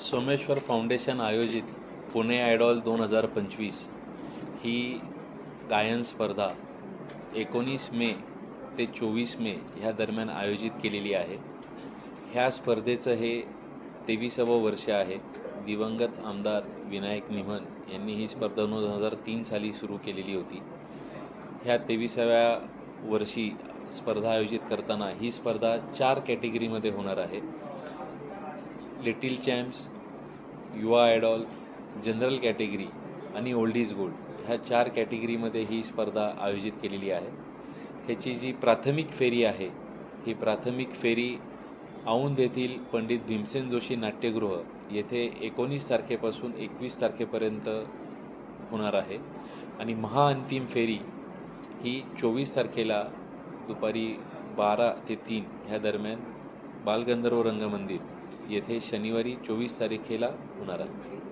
Someshwar foundation आयोजित Pune idol दोन हजार पंचवीस ही गायन स्पर्धा एकोणीस मे ते चोवीस मे ह्या दरम्यान आयोजित केलेली आहे. ह्या स्पर्धेचं हे तेविसावं वर्ष आहे. दिवंगत आमदार विनायक निमन यांनी ही स्पर्धा दोन हजार तीन साली सुरू केलेली होती. ह्या तेविसाव्या वर्षी स्पर्धा आयोजित करताना ही स्पर्धा चार कॅटेगरीमध्ये होणार आहे. लिटिल चॅम्प्स युवा आयडॉल जनरल कॅटेगरी आणि ओल्ड इज गोल्ड ह्या चार कॅटेगरीमध्ये ही स्पर्धा आयोजित केलेली आहे. ह्याची जी प्राथमिक फेरी आहे ही प्राथमिक फेरी औंध येथील पंडित भीमसेन जोशी नाट्यगृह येथे एकोणीस तारखेपासून एकवीस तारखेपर्यंत होणार आहे. आणि महाअंतिम फेरी ही चोवीस तारखेला दुपारी बारा ते तीन ह्या दरम्यान बालगंधर्व रंगमंदिर येथे शनिवारी चोवीस तारखेला होणार आहे.